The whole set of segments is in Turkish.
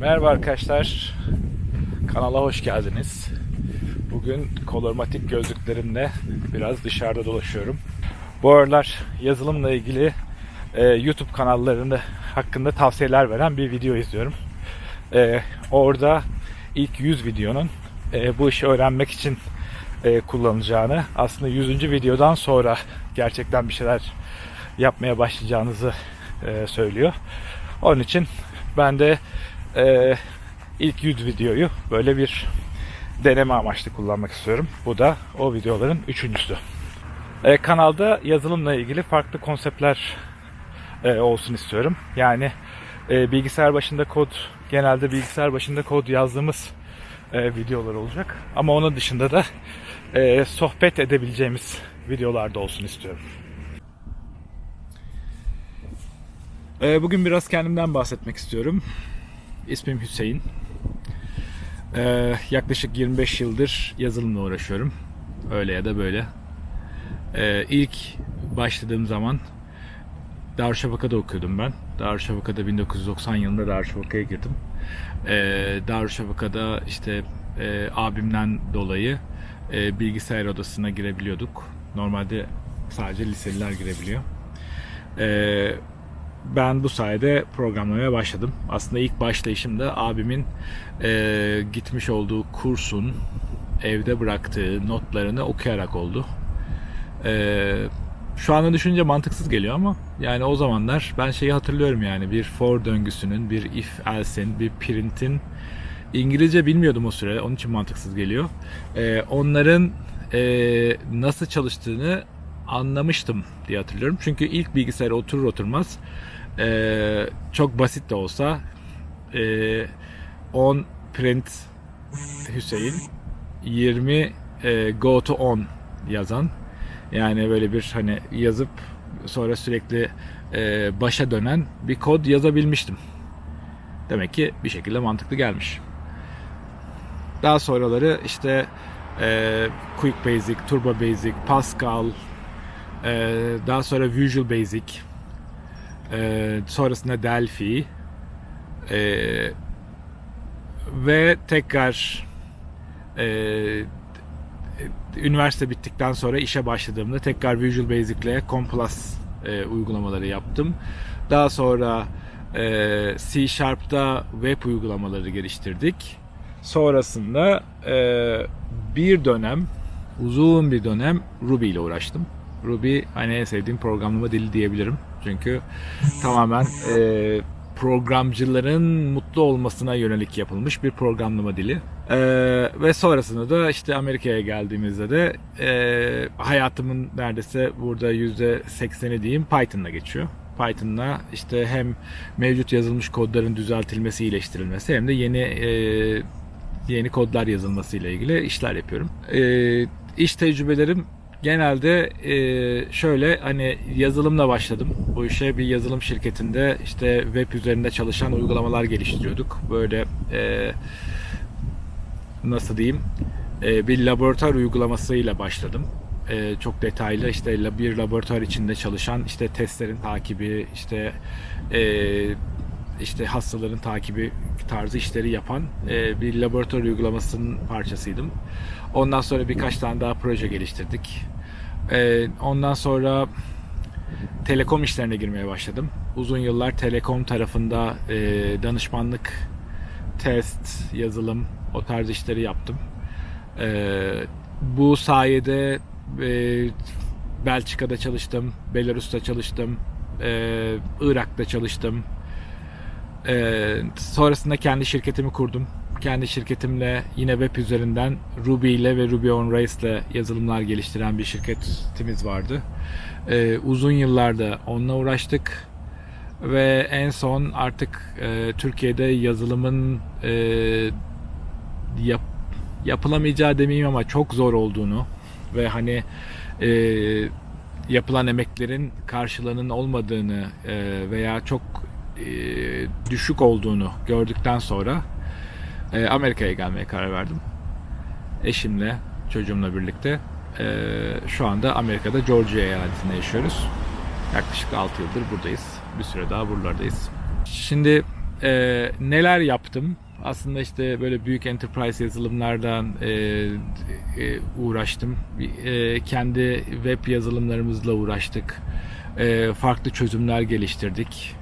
Merhaba arkadaşlar. Kanala hoş geldiniz. Bugün kolormatik gözlüklerimle biraz dışarıda dolaşıyorum. Bu aralar yazılımla ilgili e, YouTube kanallarında hakkında tavsiyeler veren bir video izliyorum. E, orada ilk 100 videonun e, bu işi öğrenmek için e, kullanılacağını, aslında 100. videodan sonra gerçekten bir şeyler yapmaya başlayacağınızı e, söylüyor. Onun için ben de e, ilk 100 videoyu böyle bir deneme amaçlı kullanmak istiyorum. Bu da o videoların üçüncüsü. E, kanalda yazılımla ilgili farklı konseptler e, olsun istiyorum. Yani e, bilgisayar başında kod, genelde bilgisayar başında kod yazdığımız e, videolar olacak. Ama onun dışında da e, sohbet edebileceğimiz videolarda olsun istiyorum. E, bugün biraz kendimden bahsetmek istiyorum. İsmim Hüseyin. E, yaklaşık 25 yıldır yazılımla uğraşıyorum. Öyle ya da böyle. E, ilk başladığım zaman Darüşşafaka'da okuyordum ben. Darüşşafaka'da 1990 yılında Darüşşafaka'ya girdim. E, Darüşşafaka'da işte e, abimden dolayı e, bilgisayar odasına girebiliyorduk. Normalde sadece liseliler girebiliyor. E, ben bu sayede programlamaya başladım. Aslında ilk başlayışım da abimin e, gitmiş olduğu kursun evde bıraktığı notlarını okuyarak oldu. E, şu anda düşünce mantıksız geliyor ama yani o zamanlar ben şeyi hatırlıyorum yani bir for döngüsünün, bir if else'in, bir print'in İngilizce bilmiyordum o süre. Onun için mantıksız geliyor. E, onların e, nasıl çalıştığını anlamıştım diye hatırlıyorum. Çünkü ilk bilgisayara oturur oturmaz e, çok basit de olsa e, 10 print Hüseyin 20 e, go to on yazan yani böyle bir hani yazıp sonra sürekli e, başa dönen bir kod yazabilmiştim. Demek ki bir şekilde mantıklı gelmiş. Daha sonraları işte e, Quick Basic, Turbo Basic, Pascal, e, daha sonra Visual Basic, e, sonrasında Delphi e, ve tekrar e, üniversite bittikten sonra işe başladığımda tekrar Visual Basic ile Complus e, uygulamaları yaptım. Daha sonra e, C Sharp'ta web uygulamaları geliştirdik. Sonrasında e, bir dönem, uzun bir dönem Ruby ile uğraştım. Ruby hani en sevdiğim programlama dili diyebilirim. Çünkü tamamen e, programcıların mutlu olmasına yönelik yapılmış bir programlama dili. E, ve sonrasında da işte Amerika'ya geldiğimizde de e, hayatımın neredeyse burada %80'i diyeyim Python'la geçiyor. Python'la işte hem mevcut yazılmış kodların düzeltilmesi, iyileştirilmesi hem de yeni e, yeni kodlar yazılması ile ilgili işler yapıyorum. E, iş tecrübelerim genelde e, şöyle hani yazılımla başladım. Bu işe bir yazılım şirketinde işte web üzerinde çalışan uygulamalar geliştiriyorduk. Böyle e, nasıl diyeyim e, bir laboratuvar uygulamasıyla başladım. E, çok detaylı işte bir laboratuvar içinde çalışan işte testlerin takibi işte e, işte hastaların takibi tarzı işleri yapan e, bir laboratuvar uygulamasının parçasıydım. Ondan sonra birkaç tane daha proje geliştirdik. E, ondan sonra telekom işlerine girmeye başladım. Uzun yıllar telekom tarafında e, danışmanlık, test, yazılım o tarz işleri yaptım. E, bu sayede e, Belçika'da çalıştım, Belarus'ta çalıştım, e, Irak'ta çalıştım, ee, sonrasında kendi şirketimi kurdum. Kendi şirketimle yine web üzerinden Ruby ile ve Ruby on Rails ile yazılımlar geliştiren bir şirketimiz vardı. Ee, uzun yıllarda onunla uğraştık ve en son artık e, Türkiye'de yazılımın e, yap, yapılamayacağı demeyeyim ama çok zor olduğunu ve hani e, yapılan emeklerin karşılığının olmadığını e, veya çok düşük olduğunu gördükten sonra e, Amerika'ya gelmeye karar verdim. Eşimle, çocuğumla birlikte e, şu anda Amerika'da Georgia eyaletinde yaşıyoruz. Yaklaşık 6 yıldır buradayız. Bir süre daha buralardayız. Şimdi e, neler yaptım? Aslında işte böyle büyük enterprise yazılımlardan e, e, uğraştım. E, kendi web yazılımlarımızla uğraştık. E, farklı çözümler geliştirdik.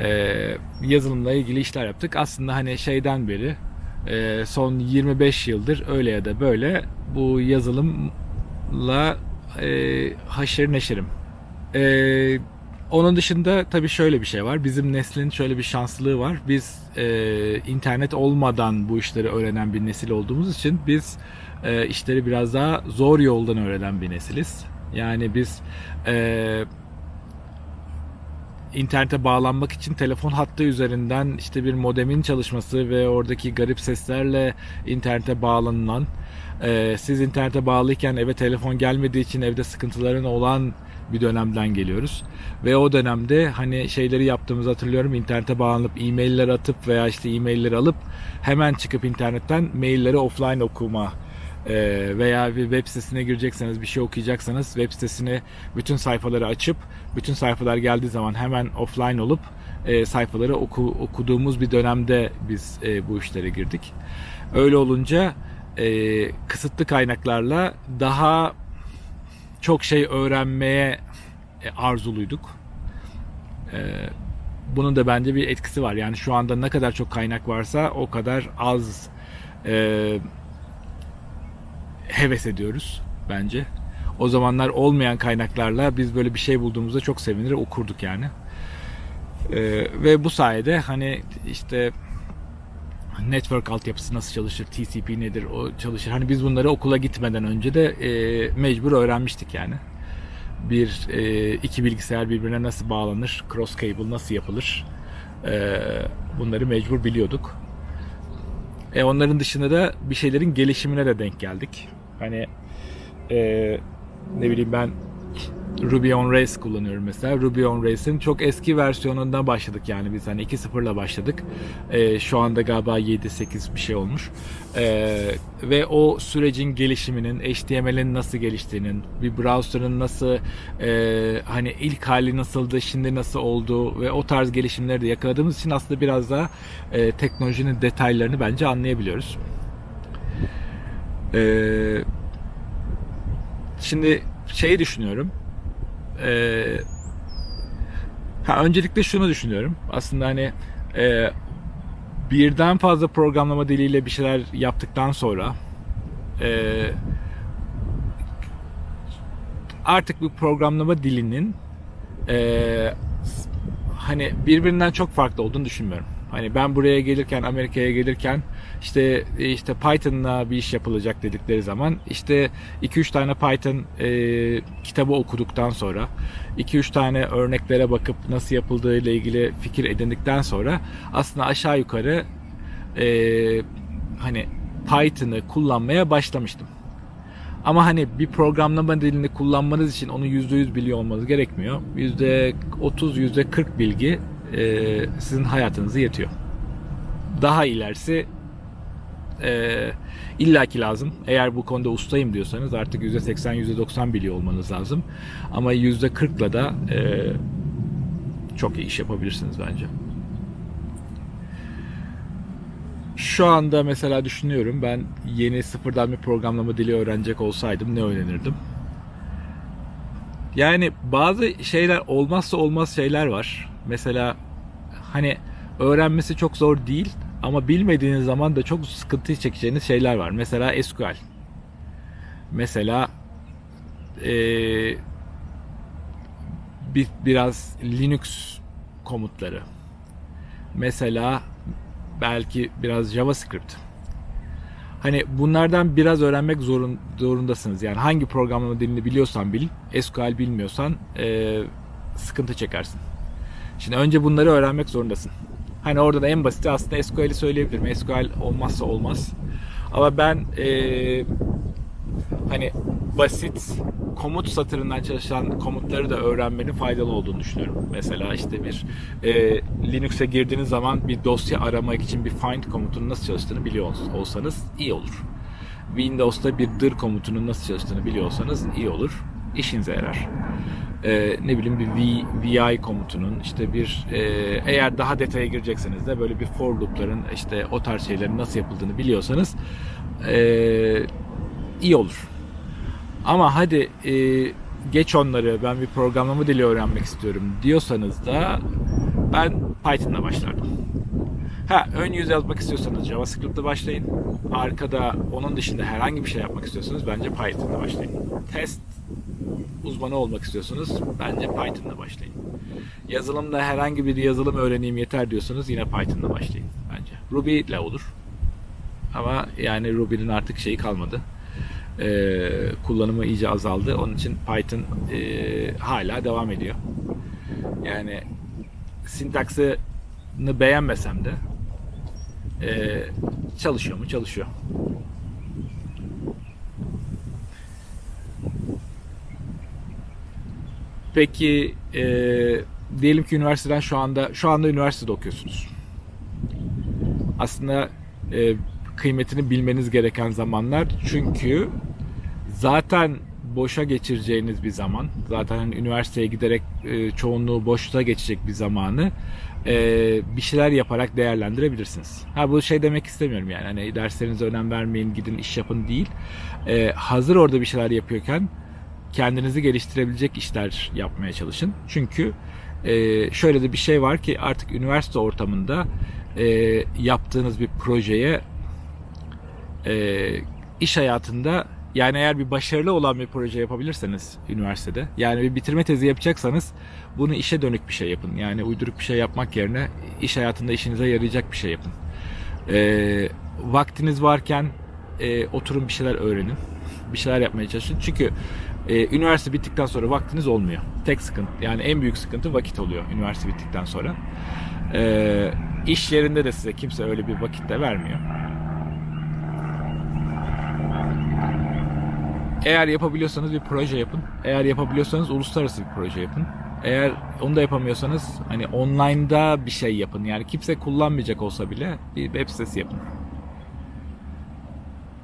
E, yazılımla ilgili işler yaptık. Aslında hani şeyden beri e, son 25 yıldır öyle ya da böyle bu yazılımla e, haşır neşirim. E, onun dışında tabii şöyle bir şey var. Bizim neslin şöyle bir şanslılığı var. Biz e, internet olmadan bu işleri öğrenen bir nesil olduğumuz için biz e, işleri biraz daha zor yoldan öğrenen bir nesiliz. Yani biz e, internete bağlanmak için telefon hattı üzerinden işte bir modemin çalışması ve oradaki garip seslerle internete bağlanılan e, siz internete bağlıyken eve telefon gelmediği için evde sıkıntıların olan bir dönemden geliyoruz. Ve o dönemde hani şeyleri yaptığımızı hatırlıyorum. İnternete bağlanıp e-mailler atıp veya işte e-mailleri alıp hemen çıkıp internetten mailleri offline okuma veya bir web sitesine girecekseniz bir şey okuyacaksanız web sitesine bütün sayfaları açıp bütün sayfalar geldiği zaman hemen offline olup e, sayfaları oku, okuduğumuz bir dönemde biz e, bu işlere girdik. Öyle olunca e, kısıtlı kaynaklarla daha çok şey öğrenmeye arzuluyduk. Bunun da bence bir etkisi var. Yani şu anda ne kadar çok kaynak varsa o kadar az e, heves ediyoruz bence. O zamanlar olmayan kaynaklarla biz böyle bir şey bulduğumuzda çok sevinir okurduk yani. E, ve bu sayede hani işte network altyapısı nasıl çalışır, TCP nedir, o çalışır. Hani biz bunları okula gitmeden önce de e, mecbur öğrenmiştik yani. Bir e, iki bilgisayar birbirine nasıl bağlanır, cross cable nasıl yapılır, e, bunları mecbur biliyorduk. E, onların dışında da bir şeylerin gelişimine de denk geldik. Hani e, ne bileyim ben Ruby on Rails kullanıyorum mesela. Ruby on Rails'in çok eski versiyonundan başladık yani biz hani 2.0'la başladık. Ee, şu anda galiba 7-8 bir şey olmuş. Ee, ve o sürecin gelişiminin, HTML'in nasıl geliştiğinin, bir browser'ın nasıl e, hani ilk hali nasıldı, şimdi nasıl oldu ve o tarz gelişimleri de yakaladığımız için aslında biraz daha e, teknolojinin detaylarını bence anlayabiliyoruz. Ee, şimdi şeyi düşünüyorum ee, ha, öncelikle şunu düşünüyorum. Aslında hani e, birden fazla programlama diliyle bir şeyler yaptıktan sonra e, artık bu programlama dilinin e, hani birbirinden çok farklı olduğunu düşünmüyorum. Hani ben buraya gelirken Amerika'ya gelirken işte işte Python'la bir iş yapılacak dedikleri zaman işte 2-3 tane Python e, kitabı okuduktan sonra 2-3 tane örneklere bakıp nasıl yapıldığı ile ilgili fikir edindikten sonra aslında aşağı yukarı e, hani Python'ı kullanmaya başlamıştım. Ama hani bir programlama dilini kullanmanız için onu %100 biliyor olmanız gerekmiyor. %30, %40 bilgi e, sizin hayatınızı yetiyor. Daha ilerisi e, illaki lazım. Eğer bu konuda ustayım diyorsanız artık %80, %90 biliyor olmanız lazım. Ama %40'la da e, çok iyi iş yapabilirsiniz bence. Şu anda mesela düşünüyorum ben yeni sıfırdan bir programlama dili öğrenecek olsaydım ne öğrenirdim? Yani bazı şeyler olmazsa olmaz şeyler var. Mesela hani öğrenmesi çok zor değil ama bilmediğiniz zaman da çok sıkıntı çekeceğiniz şeyler var. Mesela SQL. Mesela ee, bir, biraz Linux komutları. Mesela belki biraz JavaScript. Hani bunlardan biraz öğrenmek zorun, zorundasınız. Yani hangi programlama dilini biliyorsan bil, SQL bilmiyorsan e, sıkıntı çekersin. Şimdi önce bunları öğrenmek zorundasın. Hani orada da en basiti aslında SQL'i söyleyebilirim. SQL olmazsa olmaz. Ama ben e, hani basit komut satırından çalışan komutları da öğrenmenin faydalı olduğunu düşünüyorum. Mesela işte bir e, Linux'e girdiğiniz zaman bir dosya aramak için bir find komutunun nasıl çalıştığını biliyor olsanız iyi olur. Windows'ta bir dir komutunun nasıl çalıştığını biliyorsanız iyi olur. İşinize yarar. E, ne bileyim bir V, VI komutunun işte bir e, eğer daha detaya girecekseniz de böyle bir for loop'ların işte o tarz şeylerin nasıl yapıldığını biliyorsanız e, iyi olur. Ama hadi e, geç onları ben bir programlama dili öğrenmek istiyorum diyorsanız da ben Python'la başlardım. Ha, ön yüz yazmak istiyorsanız JavaScript'le başlayın. Arkada onun dışında herhangi bir şey yapmak istiyorsanız bence Python'la başlayın. Test uzmanı olmak istiyorsanız bence Python'la başlayın. Yazılımda herhangi bir yazılım öğreneyim yeter diyorsanız yine Python'la başlayın bence. Ruby ile olur. Ama yani Ruby'nin artık şeyi kalmadı. Ee, kullanımı iyice azaldı. Onun için Python e, hala devam ediyor. Yani sintaksını beğenmesem de e, çalışıyor mu? Çalışıyor. Peki e, diyelim ki üniversiteden şu anda şu anda üniversitede okuyorsunuz. Aslında e, kıymetini bilmeniz gereken zamanlar çünkü zaten boşa geçireceğiniz bir zaman. Zaten hani üniversiteye giderek e, çoğunluğu boşta geçecek bir zamanı e, bir şeyler yaparak değerlendirebilirsiniz. Ha bu şey demek istemiyorum yani hani derslerinize önem vermeyin gidin iş yapın değil. E, hazır orada bir şeyler yapıyorken kendinizi geliştirebilecek işler yapmaya çalışın. Çünkü e, şöyle de bir şey var ki artık üniversite ortamında e, yaptığınız bir projeye e, iş hayatında yani eğer bir başarılı olan bir proje yapabilirseniz üniversitede yani bir bitirme tezi yapacaksanız bunu işe dönük bir şey yapın. Yani uyduruk bir şey yapmak yerine iş hayatında işinize yarayacak bir şey yapın. E, vaktiniz varken e, oturun bir şeyler öğrenin. Bir şeyler yapmaya çalışın. Çünkü e, üniversite bittikten sonra vaktiniz olmuyor. Tek sıkıntı yani en büyük sıkıntı vakit oluyor üniversite bittikten sonra. E, iş yerinde de size kimse öyle bir vakit de vermiyor. Eğer yapabiliyorsanız bir proje yapın. Eğer yapabiliyorsanız uluslararası bir proje yapın. Eğer onu da yapamıyorsanız hani online'da bir şey yapın. Yani kimse kullanmayacak olsa bile bir web sitesi yapın.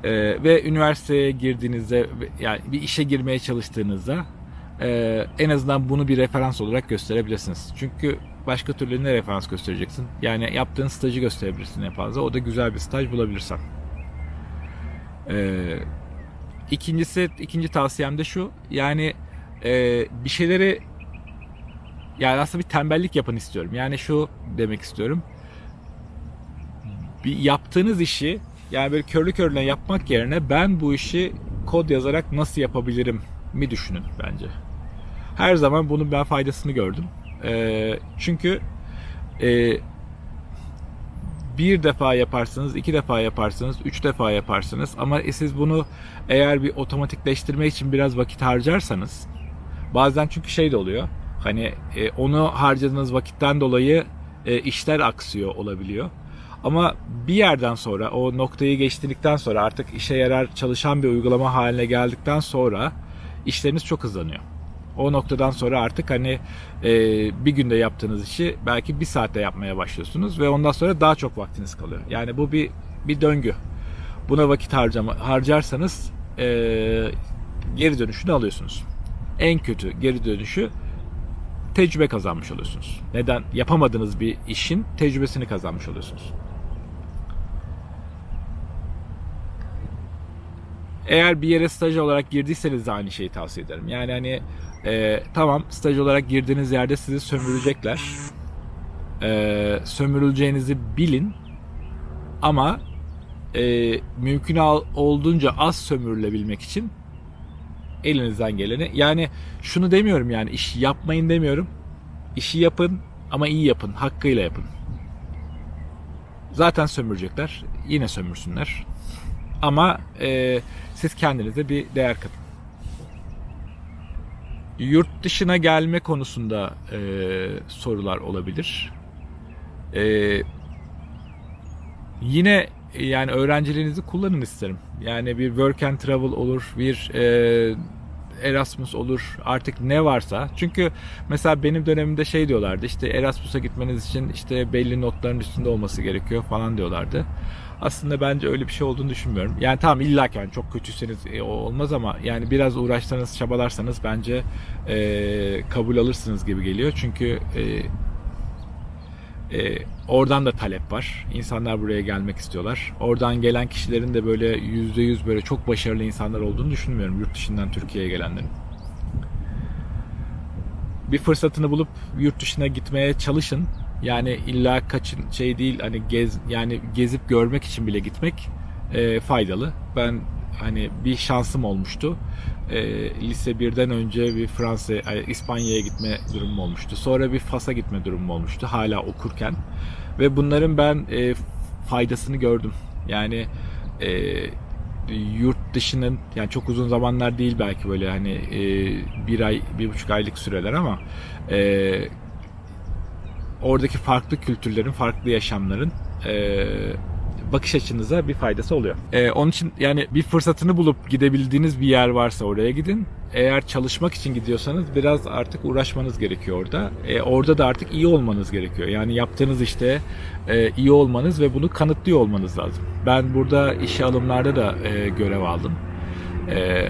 Ee, ve üniversiteye girdiğinizde yani bir işe girmeye çalıştığınızda e, en azından bunu bir referans olarak gösterebilirsiniz. Çünkü başka türlü ne referans göstereceksin? Yani yaptığın stajı gösterebilirsin en fazla. O da güzel bir staj bulabilirsen. Ee, ikincisi, ikinci tavsiyem de şu. Yani e, bir şeyleri yani aslında bir tembellik yapın istiyorum. Yani şu demek istiyorum. Bir yaptığınız işi yani böyle körlü körüne yapmak yerine ben bu işi kod yazarak nasıl yapabilirim mi düşünün bence. Her zaman bunun ben faydasını gördüm. E, çünkü e, bir defa yaparsınız, iki defa yaparsınız, üç defa yaparsınız ama siz bunu eğer bir otomatikleştirme için biraz vakit harcarsanız bazen çünkü şey de oluyor. Hani e, onu harcadığınız vakitten dolayı e, işler aksıyor olabiliyor. Ama bir yerden sonra o noktayı geçtirdikten sonra artık işe yarar çalışan bir uygulama haline geldikten sonra işleriniz çok hızlanıyor. O noktadan sonra artık hani e, bir günde yaptığınız işi belki bir saatte yapmaya başlıyorsunuz ve ondan sonra daha çok vaktiniz kalıyor. Yani bu bir bir döngü. Buna vakit harcama, harcarsanız e, geri dönüşünü alıyorsunuz. En kötü geri dönüşü tecrübe kazanmış oluyorsunuz. Neden? Yapamadığınız bir işin tecrübesini kazanmış oluyorsunuz. Eğer bir yere staj olarak girdiyseniz de aynı şeyi tavsiye ederim. Yani hani e, tamam staj olarak girdiğiniz yerde sizi sömürecekler. E, sömürüleceğinizi bilin. Ama e, mümkün olduğunca az sömürülebilmek için elinizden geleni. Yani şunu demiyorum yani iş yapmayın demiyorum. İşi yapın ama iyi yapın. Hakkıyla yapın. Zaten sömürecekler. Yine sömürsünler. Ama e, siz kendinize bir değer katın. Yurt dışına gelme konusunda e, sorular olabilir. E, yine yani öğrenciliğinizi kullanın isterim. Yani bir work and travel olur, bir e, Erasmus olur artık ne varsa. Çünkü mesela benim dönemimde şey diyorlardı işte Erasmus'a gitmeniz için işte belli notların üstünde olması gerekiyor falan diyorlardı. Aslında bence öyle bir şey olduğunu düşünmüyorum. Yani tamam illa ki yani çok kötüyseniz e, olmaz ama yani biraz uğraşsanız çabalarsanız bence e, kabul alırsınız gibi geliyor. Çünkü e, e, oradan da talep var. İnsanlar buraya gelmek istiyorlar. Oradan gelen kişilerin de böyle yüzde yüz böyle çok başarılı insanlar olduğunu düşünmüyorum yurt dışından Türkiye'ye gelenlerin. Bir fırsatını bulup yurt dışına gitmeye çalışın. Yani illa kaçın şey değil hani gez yani gezip görmek için bile gitmek e, faydalı. Ben hani bir şansım olmuştu. E, lise 1'den önce bir Fransa, ay, İspanya'ya gitme durumum olmuştu. Sonra bir Fas'a gitme durumum olmuştu hala okurken. Ve bunların ben e, faydasını gördüm. Yani e, yurt dışının yani çok uzun zamanlar değil belki böyle hani e, bir ay, bir buçuk aylık süreler ama e, oradaki farklı kültürlerin, farklı yaşamların e, bakış açınıza bir faydası oluyor. E, onun için yani bir fırsatını bulup gidebildiğiniz bir yer varsa oraya gidin. Eğer çalışmak için gidiyorsanız biraz artık uğraşmanız gerekiyor orada. E, orada da artık iyi olmanız gerekiyor. Yani yaptığınız işte e, iyi olmanız ve bunu kanıtlıyor olmanız lazım. Ben burada işe alımlarda da e, görev aldım. E,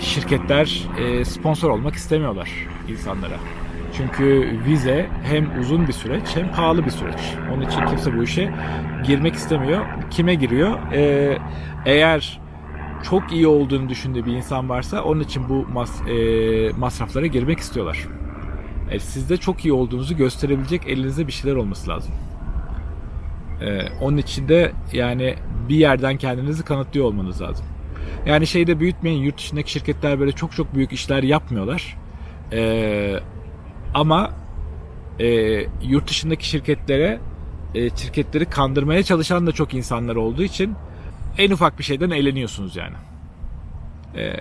şirketler e, sponsor olmak istemiyorlar insanlara. Çünkü vize hem uzun bir süreç hem pahalı bir süreç. Onun için kimse bu işe girmek istemiyor. Kime giriyor? Ee, eğer çok iyi olduğunu düşündüğü bir insan varsa onun için bu mas e, masraflara girmek istiyorlar. E, sizde çok iyi olduğunuzu gösterebilecek elinizde bir şeyler olması lazım. E, onun için de yani bir yerden kendinizi kanıtlıyor olmanız lazım. Yani şeyde büyütmeyin yurt dışındaki şirketler böyle çok çok büyük işler yapmıyorlar. Eee ama e, yurt dışındaki şirketlere e, şirketleri kandırmaya çalışan da çok insanlar olduğu için en ufak bir şeyden eğleniyorsunuz yani. E,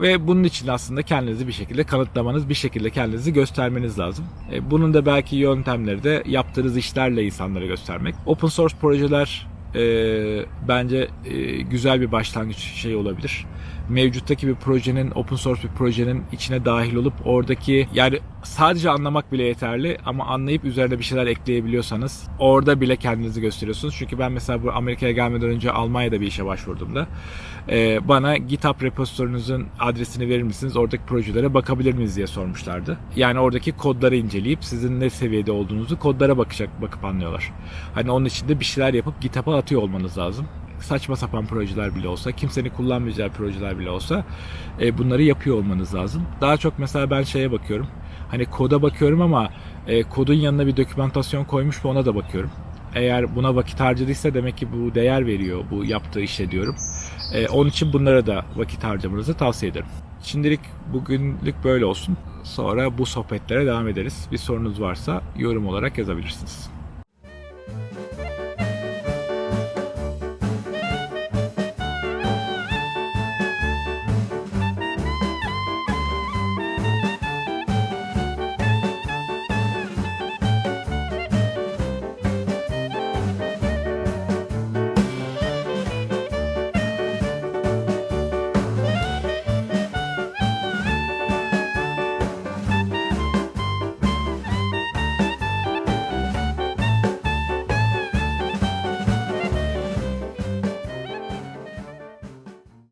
ve bunun için aslında kendinizi bir şekilde kanıtlamanız, bir şekilde kendinizi göstermeniz lazım. E, bunun da belki yöntemleri de yaptığınız işlerle insanlara göstermek. Open source projeler e, bence e, güzel bir başlangıç şey olabilir. Mevcuttaki bir projenin, open source bir projenin içine dahil olup oradaki yani sadece anlamak bile yeterli ama anlayıp üzerine bir şeyler ekleyebiliyorsanız orada bile kendinizi gösteriyorsunuz. Çünkü ben mesela bu Amerika'ya gelmeden önce Almanya'da bir işe başvurduğumda e, bana GitHub repository'nuzun adresini verir misiniz? Oradaki projelere bakabilir miyiz diye sormuşlardı. Yani oradaki kodları inceleyip sizin ne seviyede olduğunuzu kodlara bakacak bakıp anlıyorlar. Hani onun için de bir şeyler yapıp GitHub'a atıyor olmanız lazım saçma sapan projeler bile olsa, kimsenin kullanmayacağı projeler bile olsa e, bunları yapıyor olmanız lazım. Daha çok mesela ben şeye bakıyorum. Hani koda bakıyorum ama e, kodun yanına bir dokümantasyon koymuş mu ona da bakıyorum. Eğer buna vakit harcadıysa demek ki bu değer veriyor bu yaptığı işe diyorum. E, onun için bunlara da vakit harcamanızı tavsiye ederim. Şimdilik bugünlük böyle olsun. Sonra bu sohbetlere devam ederiz. Bir sorunuz varsa yorum olarak yazabilirsiniz.